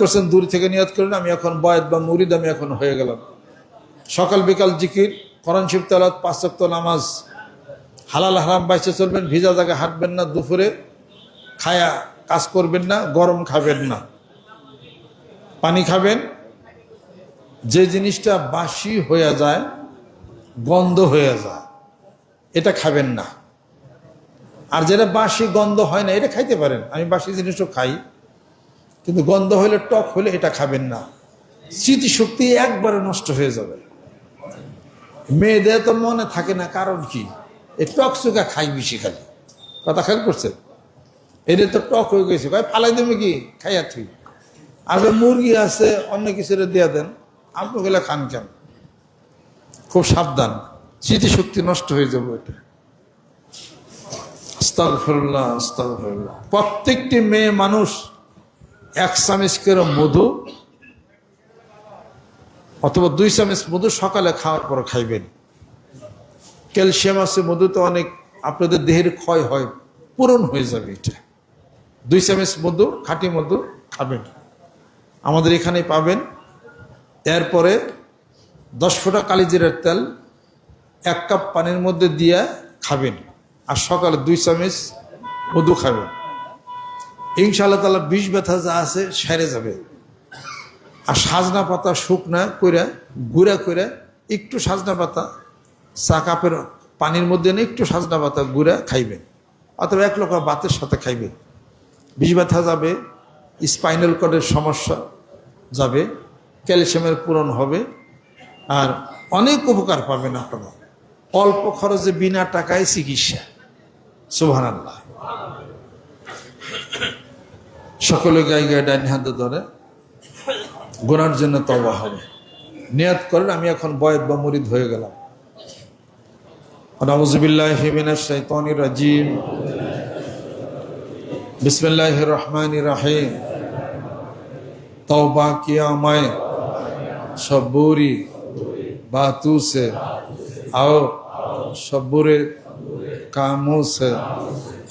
করছেন, দূর থেকে নিয়ত করেন, আমি এখন বয়াত বা মুরিদ, আমি এখন হয়ে গেলাম। সকাল বিকাল জিকির করণ শিব তালাত পাঁচক্ত নামাজ, হালাল হারাম বাইসে চলবেন, ভিজা জায়গায় হাঁটবেন না, দুপুরে খায়া কাজ করবেন না, গরম খাবেন না। পানি খাবেন, যে জিনিসটা বাসি হয়ে যায়, গন্ধ হয়ে যায়, এটা খাবেন না। আর যেটা বাসি গন্ধ হয় না, এটা খাইতে পারেন। আমি বাসি জিনিসও খাই। কিন্তু গন্ধ হলে টক হলে এটা খাবেন না। স্মৃতিশক্তি একবারে নষ্ট হয়ে যাবে। মেয়েদের তো মনে থাকে না কারণ কি? এই টক চুকা খাই বেশি খালি। কথা খেয়াল করছে? এটা তো টক হয়ে গেছে। ভাই ফালাই দেবে কি? খাইয়া তুই যে মুরগি আছে, অন্য কিছু দেয়া দেন। আপনি গেলে খান কেন? খুব সাবধান। স্মৃতিশক্তি নষ্ট হয়ে যাবে এটা। আস্তাগফিরুল্লাহ আস্তাগফিরুল্লাহ। প্রত্যেকটি মেয়ে মানুষ এক চামচ করে মধু অথবা দুই চামচ মধু সকালে খাওয়ার পর খাইবেন। ক্যালসিয়াম আছে মধুতে অনেক, আপনাদের দেহের ক্ষয় হয়, পূরণ হয়ে যাবে এটা। দুই চামচ মধু, খাঁটি মধু খাবেন। আমাদের এখানে পাবেন, এরপরে দশ ফোঁটা কালিজিরার তেল, এক কাপ পানির মধ্যে দিয়ে খাবেন। আর সকালে দুই চামচ মধু খাবেন। ইনশাআল্লাহ তালা বিষ ব্যথা যা আছে সেরে যাবে। আর সাজনা পাতা শুকনা কইরা, গুঁড়া কইরা একটু সাজনা পাতা, চা কাপের পানির মধ্যে নিয়ে একটু সাজনা পাতা, গুঁড়া খাইবেন অথবা এক লোক বাতের সাথে খাইবেন বিষ ব্যথা যাবে, স্পাইনাল কর্ডের সমস্যা যাবে, ক্যালসিয়ামের পূরণ হবে, আর অনেক উপকার পাবেন আপনারা। অল্প খরচে বিনা টাকায় চিকিৎসা। সুভান আল্লাহ সকলে গায়ে গায়ে ডাইন হাতে ধরে গোনার জন্য তবা হবে নিয়াত করেন আমি এখন বয়দ বা মরিদ হয়ে গেলাম নাউজুবিল্লাহ হিমিনাশ শাইতানির রাজিম বিসমিল্লাহির রহমানির রহিম तौबा किया मैं सबूरी बातों से और सबूरे कामों से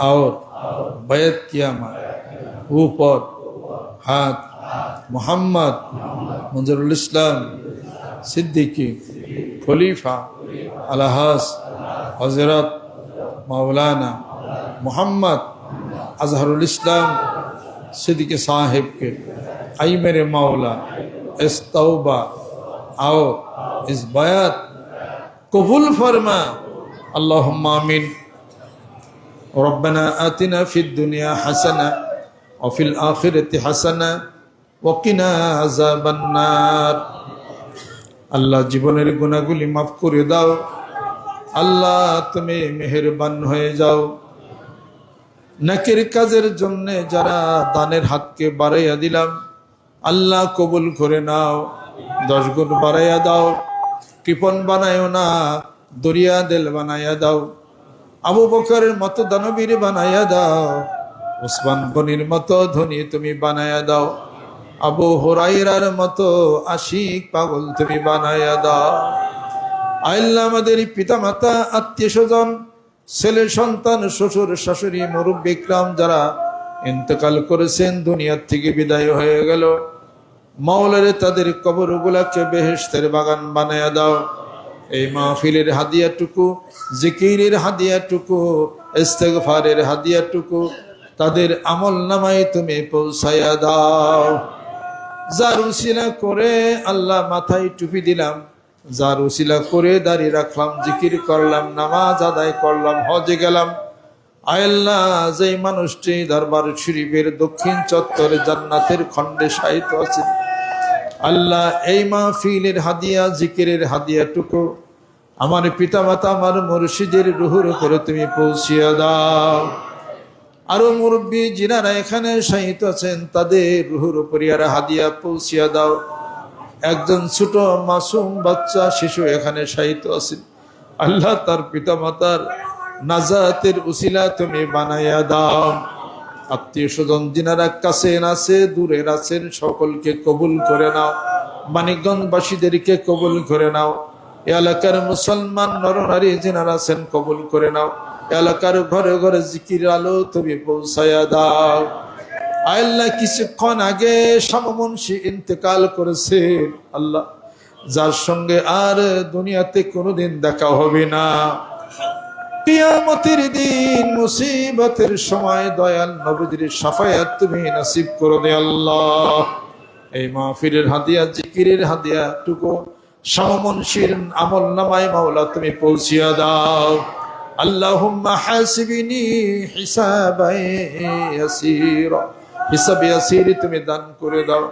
और बैत किया मैं উপর, হাত, মোহাম্মদ মঞ্জুরুল ইসলাম সিদ্দিকী, খলিফা, আলহাস হজরত মাওলানা মোহাম্মদ আজহারুল ইসলাম সিদ্দিকে সাহেবকে আই মেরে মাওলা, এস তওবা, আও ইস বায়াত, কবুল ফরমা আল্লাহ আমিন। ربنا آتنا في الدنيا حسنه অফিল আখিরাতি হাসানা ওকিনা আযাবান্নার আল্লাহ জীবনের গুণাগুলি মাফ করে দাও। আল্লাহ তুমি মেহেরবান হয়ে যাও। নাকের কাজের জন্য যারা দানের হাতকে বাড়াইয়া দিলাম, আল্লাহ কবুল করে নাও। দশ গুণ বাড়াইয়া দাও। কৃপন বানায়ও না, দরিয়া দেল বানাইয়া দাও। আবু বকরের মতো দানবীর বানাইয়া দাও। ওসমান গনির মতো ধনী তুমি বানাইয়া দাও। আবু হোরাইরার মতো আশিক পাগল তুমি বানায়া দাও। আল্লাহ আমাদের পিতা মাতা আত্মীয় স্বজন ছেলে সন্তান, শ্বশুর, শাশুড়ি মুরুব বিক্রাম যারা ইন্তকাল করেছেন, দুনিয়ার থেকে বিদায় হয়ে গেল। মাওলারে তাদের কবরগুলাকে বেহেস্তের বাগান বানায়া দাও। এই মাহফিলের হাদিয়াটুকু, জিকিরের হাদিয়াটুকু, ইস্তেগফারের হাদিয়াটুকু তাদের আমল নামায় তুমি পৌঁছাইয়া দাও। যার উসিলা করে আল্লাহ মাথায় টুপি দিলাম, যার উসিলা করে দাঁড়িয়ে রাখলাম, জিকির করলাম, নামাজ আদায় করলাম, হজে গেলাম। আয়াল্লাহ যেই মানুষটি দরবার শরীফের দক্ষিণ চত্বরে জান্নাতের খণ্ডে সাহিত্য আছেন আল্লাহ, এই মাহফিলের হাদিয়া, জিকিরের হাদিয়াটুকু আমার পিতা মাতা আমার মুর্শিদের রুহুর উপরে তুমি পৌঁছিয়ে দাও। আরও মুরব্বী যিনারা এখানে সাহিত আছেন, তাদের রুহুর উপরে আর হাদিয়া পৌঁছিয়া দাও। একজন ছোট মাসুম বাচ্চা, শিশু এখানে সাহিত্য আছেন। আল্লাহ তার পিতা মাতার নাজাতের উসিলা তুমি বানাইয়া দাও। আত্মীয় স্বজন যিনারা কাছে আছে দূরে আছেন, সকলকে কবুল করে নাও। মানিকগঞ্জবাসীদেরকে কবুল করে নাও। এলাকার মুসলমান নরনারী যিনারা আছেন, কবুল করে নাও। এলাকার ঘরে ঘরে জিকির আলো তুমি পৌঁছায়া দাও। আল্লাহ কিছুক্ষণ আগে সমমনসী ইন্তেকাল করেছেন আল্লাহ, যার সঙ্গে আর দুনিয়াতে কোনোদিন দেখা হবে না। কিয়ামতের দিন মুসিবতের সময় দয়াল নবীদের সাফায়াত তুমি নসিব করো দে আল্লাহ। এই মাহফিলের হাদিয়া জিকিরের হাদিয়া টুকু সমমনশীর আমল নামায় মাওলা তুমি পৌঁছিয়া দাও। আল্লাহুম্মা হাসিবিনি হিসাবাই ইয়াসীরা। হিসাব ইয়াসীর তুমি দান করে দাও,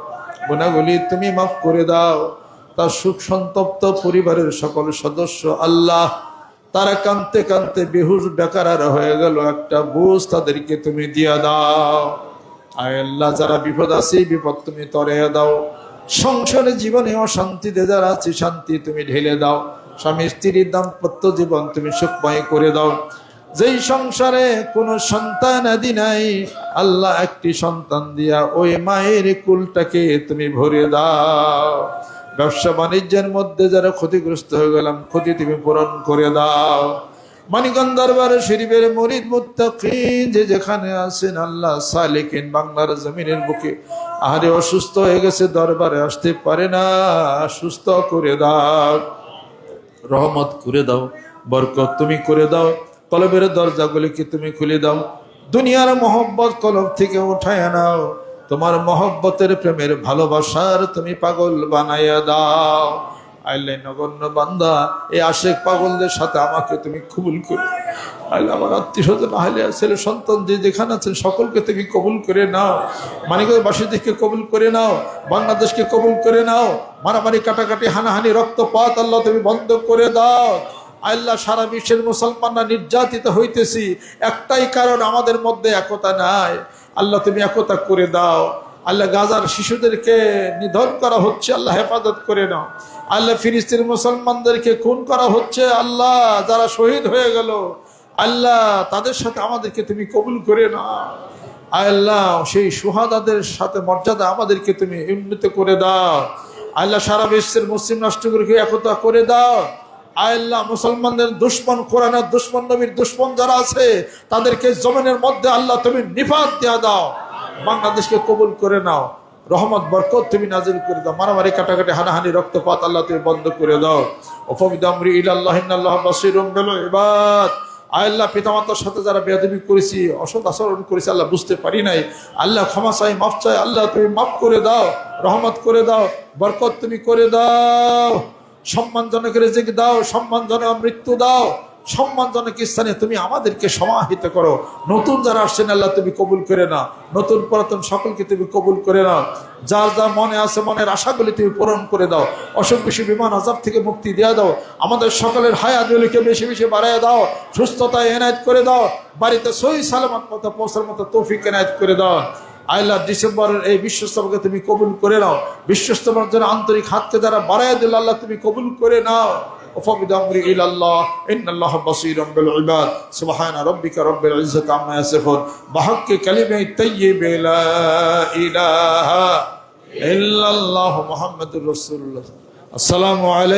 গুনাহগুলি তুমি মাফ করে দাও। তার সুখ সন্তপ্ত পরিবারের সকল সদস্য আল্লাহ, তারা কানতে কানতে বেহুশ বেকারার হয়ে গেল। একটা বুঝ তাদেরকে তুমি দিয়া দাও। আয় আল্লাহ, যারা বিপদ আছে বিপদ তুমি তরে দাও। সংসারে জীবনে অশান্তিতে যারা আছে, শান্তি তুমি ঢেলে দাও। স্বামী স্ত্রীর দাম্পত্য জীবন তুমি সুখময় করে দাও। যেই সংসারে কোনো সন্তান আদি নাই, আল্লাহ একটি সন্তান দিয়া ওই মায়ের কুলটাকে তুমি ভরে দাও। ব্যবসা বাণিজ্যের মধ্যে যারা ক্ষতিগ্রস্ত হয়ে গেলাম, ক্ষতি তুমি পূরণ করে দাও। মানিকগঞ্জ দরবার শরীফের মরিদ যে যেখানে আছেন আল্লাহ সালেকিন বাংলার জমিনের বুকে। আহারে অসুস্থ হয়ে গেছে, দরবারে আসতে পারে না, সুস্থ করে দাও। রহমত করে দাও, বরকত তুমি করে দাও, কলবের দরজাগুলিকে তুমি খুলে দাও? দুনিয়ার মহব্বত কলব থেকে উঠায় নাও, তোমার মহব্বতের প্রেমের ভালোবাসার তুমি পাগল বানাইয়া দাও। আইলে নগণ্য বান্দা এই আশেক পাগলদের সাথে আমাকে তুমি কবুল করে। আইলে আমার আত্মীয় স্বজন, আহলে ছেলে সন্তান যে যেখানে আছেন সকলকে তুমি কবুল করে নাও। মানিকগঞ্জ বাসীদেরকে কবুল করে নাও। বাংলাদেশকে কবুল করে নাও। মারামারি, কাটাকাটি, হানাহানি, রক্তপাত আল্লাহ তুমি বন্ধ করে দাও। আল্লাহ সারা বিশ্বের মুসলমানরা নির্যাতিত হইতেছি। একটাই কারণ আমাদের মধ্যে একতা নাই। আল্লাহ তুমি একতা করে দাও। আল্লাহ গাজার শিশুদেরকে নিধন করা হচ্ছে, আল্লাহ হেফাজত করে নাও। আল্লাহ ফিরিস্তির মুসলমানদেরকে খুন করা হচ্ছে, আল্লাহ যারা শহীদ হয়ে গেল আল্লাহ, তাদের সাথে আমাদেরকে তুমি কবুল করে নাও। আল্লাহ, সেই সুহাদাদের সাথে মর্যাদা আমাদেরকে তুমি উন্নত করে দাও। আল্লাহ, সারা বিশ্বের মুসলিম রাষ্ট্রগুলিকে একতা করে দাও। আল্লাহ, মুসলমানদের দুশ্মন, কোরআনের দুশ্মন, নবীর দুশ্মন যারা আছে, তাদেরকে জমিনের মধ্যে আল্লাহ তুমি নিফাত দেওয়া দাও। বাংলাদেশকে কবুল করে নাও। রহমত, বরকত তুমি নাজিল করে দাও। মারামারি, কাটাকাটি, হানাহানি, রক্তপাত আল্লাহ তুমি বন্ধ করে দাও। ইলাল্লাহ, ইন্নাল্লাহ বাসিরুম বিল ইবাদ। আল্লাহ পিতামাতার সাথে যারা বেয়াদবি করেছি, অসৎ আচরণ করেছি, আল্লাহ বুঝতে পারি নাই। আল্লাহ ক্ষমা চাই, মাফ চাই, আল্লাহ তুমি মাফ করে দাও, রহমত করে দাও, বরকত তুমি করে দাও সম্মানজনক রেজিক দাও, সম্মানজনক মৃত্যু দাও সম্মানজনক স্থানে তুমি আমাদেরকে সমাহিত করো। নতুন যারা আসছেন, আল্লাহ তুমি কবুল করে না নতুন পুরাতন সকলকে তুমি কবুল করে নাও। যার যা মনে আছে, মনের আশাগুলি তুমি পূরণ করে দাও। অসুখ বেশি বিমান আজাব থেকে মুক্তি দেওয়া দাও। আমাদের সকলের হায়াতগুলিকে বেশি বেশি বাড়ায় দাও। সুস্থতা এনায়ত করে দাও। বাড়িতে সই সালামত মতো পৌঁছার মতো তৌফিক এনায়ত করে দাও। আল্লাহ ডিসেম্বরের এই বিশ্বস্তবকে তুমি কবুল করে নাও। বিশ্বস্তমার জন্য আন্তরিক হাতকে দ্বারা বাড়াই দিল, আল্লাহ তুমি কবুল করে নাও। وفوض أمري إلى الله إن الله بصير بالعباد سبحان ربك رب العزة عما يصفون بحق كلمة الطيب لا إله إلا الله محمد رسول الله السلام عليكم